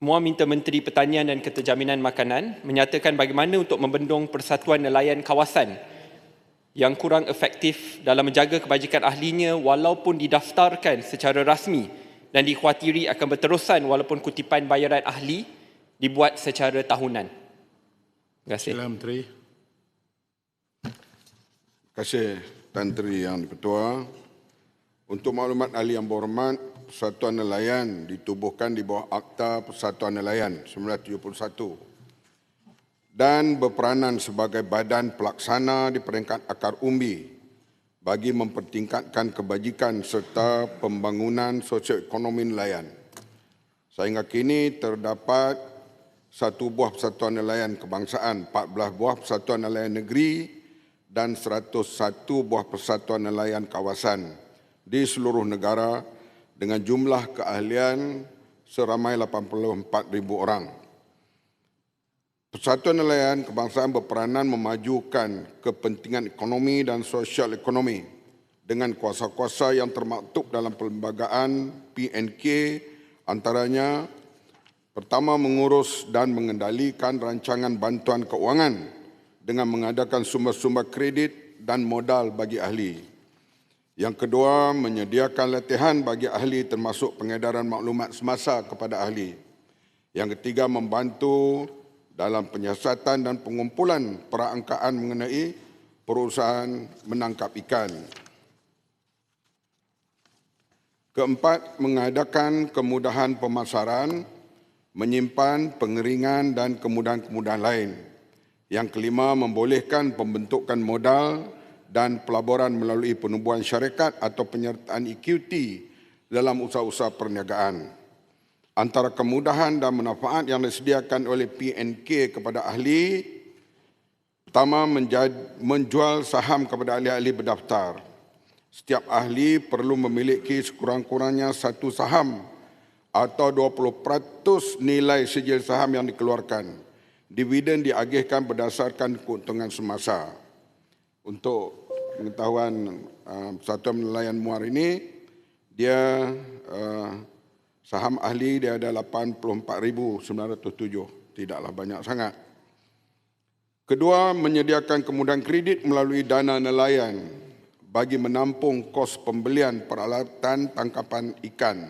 Mua minta Menteri Pertanian dan Keterjaminan Makanan menyatakan bagaimana untuk membendung persatuan nelayan kawasan yang kurang efektif dalam menjaga kebajikan ahlinya walaupun didaftarkan secara rasmi dan dikhawatiri akan berterusan walaupun kutipan bayaran ahli dibuat secara tahunan. Terima kasih. Sila Menteri. Terima kasih Tan Tri Yang Ketua. Untuk maklumat ahli yang berhormat, Persatuan Nelayan ditubuhkan di bawah Akta Persatuan Nelayan 1971 dan berperanan sebagai badan pelaksana di peringkat akar umbi bagi mempertingkatkan kebajikan serta pembangunan sosioekonomi nelayan. Sehingga kini terdapat satu buah persatuan nelayan kebangsaan, 14 buah persatuan nelayan negeri dan 101 buah persatuan nelayan kawasan di seluruh negara dengan jumlah keahlian seramai 84,000 orang. Persatuan Nelayan Kebangsaan berperanan memajukan kepentingan ekonomi dan sosial ekonomi dengan kuasa-kuasa yang termaktub dalam perlembagaan PNK antaranya pertama mengurus dan mengendalikan rancangan bantuan keuangan dengan mengadakan sumber-sumber kredit dan modal bagi ahli. Yang kedua, menyediakan latihan bagi ahli termasuk pengedaran maklumat semasa kepada ahli. Yang ketiga, membantu dalam penyiasatan dan pengumpulan perangkaan mengenai perusahaan menangkap ikan. Keempat, mengadakan kemudahan pemasaran, menyimpan pengeringan dan kemudahan-kemudahan lain. Yang kelima, membolehkan pembentukan modal dan pelaburan melalui penubuhan syarikat atau penyertaan equity dalam usaha-usaha perniagaan. Antara kemudahan dan manfaat yang disediakan oleh PNK kepada ahli, pertama menjual saham kepada ahli-ahli berdaftar. Setiap ahli perlu memiliki sekurang-kurangnya satu saham atau 20% nilai sijil saham yang dikeluarkan. Dividen diagihkan berdasarkan keuntungan semasa. Untuk pengetahuan uh, Persatuan Nelayan Muar ini dia uh, saham ahli dia ada 84,907 tidaklah banyak sangat. Kedua menyediakan kemudahan kredit melalui dana nelayan bagi menampung kos pembelian peralatan tangkapan ikan.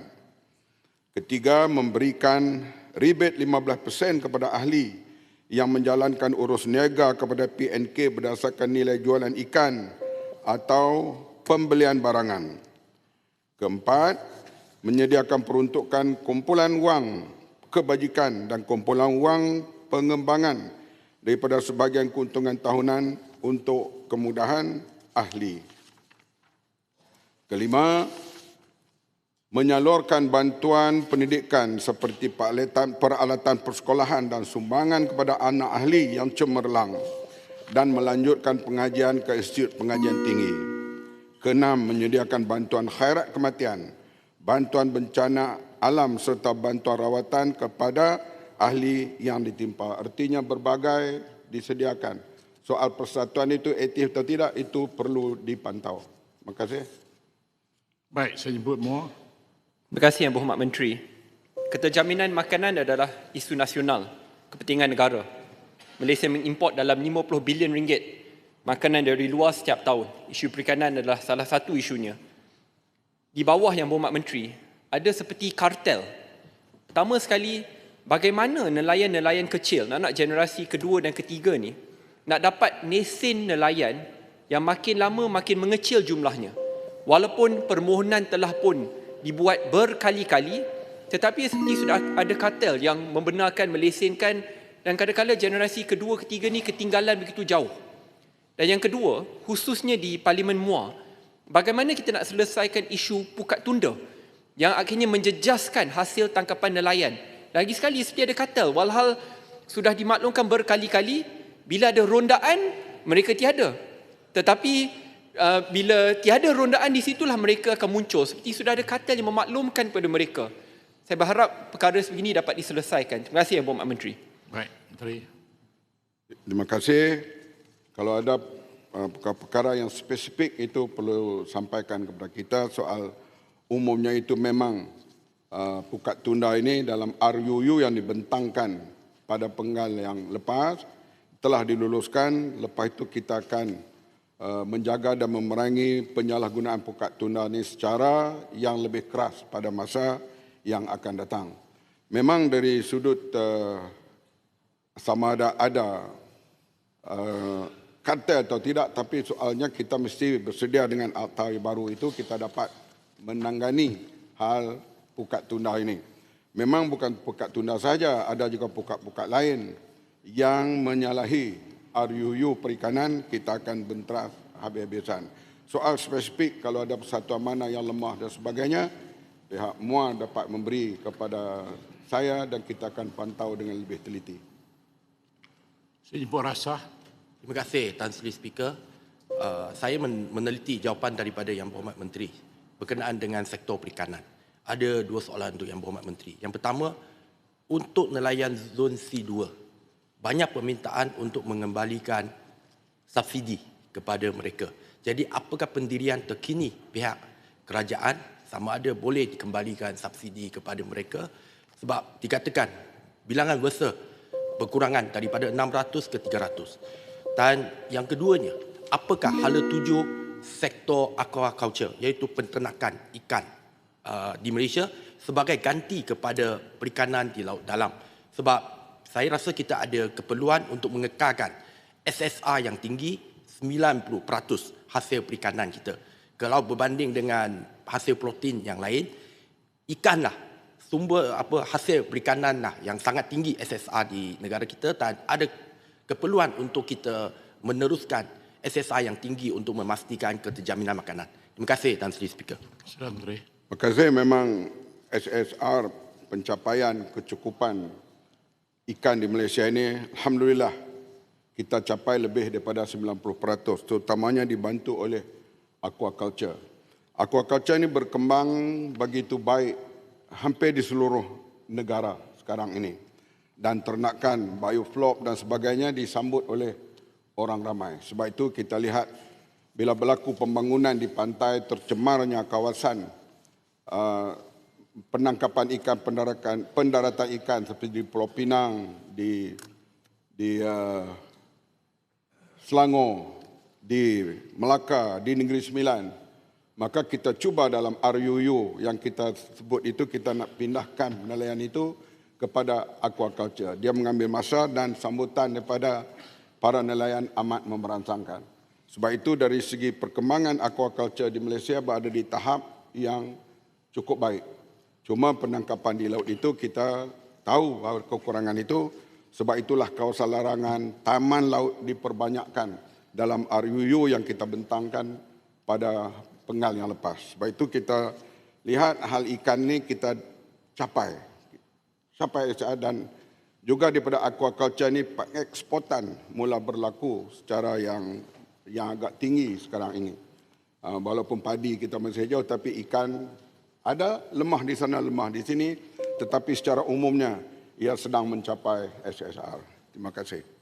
Ketiga memberikan rebate 15% kepada ahli yang menjalankan urus niaga kepada PNK berdasarkan nilai jualan ikan atau pembelian barangan. Keempat, menyediakan peruntukan kumpulan wang kebajikan dan kumpulan wang pengembangan daripada sebahagian keuntungan tahunan untuk kemudahan ahli. Kelima, menyalurkan bantuan pendidikan seperti peralatan, persekolahan dan sumbangan kepada anak ahli yang cemerlang dan melanjutkan pengajian ke Institut Pengajian Tinggi. Keenam, menyediakan bantuan khairat kematian, bantuan bencana alam serta bantuan rawatan kepada ahli yang ditimpa. Artinya berbagai disediakan. Soal persatuan itu aktif atau tidak, itu perlu dipantau. Terima kasih. Baik, saya jemput Muar. Terima kasih Yang Berhormat Menteri. Keterjaminan makanan adalah isu nasional, kepentingan negara. Malaysia mengimport dalam 50 bilion ringgit makanan dari luar setiap tahun. Isu perikanan adalah salah satu isunya. Di bawah yang berhormat menteri, ada seperti kartel. Pertama sekali, bagaimana nelayan-nelayan kecil, anak generasi kedua dan ketiga ni, nak dapat nesin nelayan yang makin lama makin mengecil jumlahnya. Walaupun permohonan telah pun dibuat berkali-kali, tetapi seperti sudah ada kartel yang membenarkan melesenkan dan kadang-kadang generasi kedua, ketiga ni ketinggalan begitu jauh. Dan yang kedua, khususnya di Parlimen MUA, bagaimana kita nak selesaikan isu pukat tunda yang akhirnya menjejaskan hasil tangkapan nelayan. Lagi sekali, seperti ada kata, walhal sudah dimaklumkan berkali-kali, bila ada rondaan, mereka tiada. Tetapi uh, bila tiada rondaan di situlah mereka akan muncul. Seperti sudah ada kata yang memaklumkan kepada mereka. Saya berharap perkara sebegini dapat diselesaikan. Terima kasih Yang Berhormat Menteri. Menteri. Terima kasih. Kalau ada uh, perkara-perkara yang spesifik itu perlu sampaikan kepada kita soal umumnya itu memang uh, Pukat Tunda ini dalam RUU yang dibentangkan pada penggal yang lepas telah diluluskan. Lepas itu kita akan uh, menjaga dan memerangi penyalahgunaan Pukat Tunda ini secara yang lebih keras pada masa yang akan datang. Memang dari sudut uh, sama ada ada uh, kata atau tidak tapi soalnya kita mesti bersedia dengan akta baru itu kita dapat menangani hal pukat tunda ini. Memang bukan pukat tunda saja, ada juga pukat-pukat lain yang menyalahi RUU perikanan kita akan benteras habis-habisan. Soal spesifik kalau ada persatuan mana yang lemah dan sebagainya, pihak MUA dapat memberi kepada saya dan kita akan pantau dengan lebih teliti. Saya jemput rasa. Terima kasih Tan Sri Speaker. Uh, saya men- meneliti jawapan daripada Yang Berhormat Menteri berkenaan dengan sektor perikanan. Ada dua soalan untuk Yang Berhormat Menteri. Yang pertama, untuk nelayan zon C2, banyak permintaan untuk mengembalikan subsidi kepada mereka. Jadi apakah pendirian terkini pihak kerajaan sama ada boleh dikembalikan subsidi kepada mereka sebab dikatakan bilangan versa berkurangan daripada 600 ke 300. Dan yang keduanya, apakah hala tuju sektor aquaculture iaitu penternakan ikan uh, di Malaysia sebagai ganti kepada perikanan di laut dalam. Sebab saya rasa kita ada keperluan untuk mengekalkan SSR yang tinggi 90% hasil perikanan kita. Kalau berbanding dengan hasil protein yang lain, ikanlah sumber apa hasil perikanan lah yang sangat tinggi SSR di negara kita dan ada keperluan untuk kita meneruskan SSR yang tinggi untuk memastikan keterjaminan makanan. Terima kasih Tan Sri Speaker. Silakan Menteri. Terima kasih memang SSR pencapaian kecukupan ikan di Malaysia ini alhamdulillah kita capai lebih daripada 90% terutamanya dibantu oleh aquaculture. Aquaculture ini berkembang begitu baik hampir di seluruh negara sekarang ini dan ternakan bioflop dan sebagainya disambut oleh orang ramai. Sebab itu kita lihat bila berlaku pembangunan di pantai tercemarnya kawasan uh, penangkapan ikan pendaratan pendaratan ikan seperti di Pulau Pinang di di uh, Selangor di Melaka di Negeri Sembilan maka kita cuba dalam RUU yang kita sebut itu kita nak pindahkan nelayan itu kepada aquaculture. Dia mengambil masa dan sambutan daripada para nelayan amat memberansangkan. Sebab itu dari segi perkembangan aquaculture di Malaysia berada di tahap yang cukup baik. Cuma penangkapan di laut itu kita tahu kekurangan itu sebab itulah kawasan larangan taman laut diperbanyakkan dalam RUU yang kita bentangkan pada penggal yang lepas. Sebab itu kita lihat hal ikan ni kita capai. Capai dan juga daripada aquaculture ni eksportan mula berlaku secara yang yang agak tinggi sekarang ini. Uh, walaupun padi kita masih jauh tapi ikan ada lemah di sana, lemah di sini, tetapi secara umumnya ia sedang mencapai SSR. Terima kasih.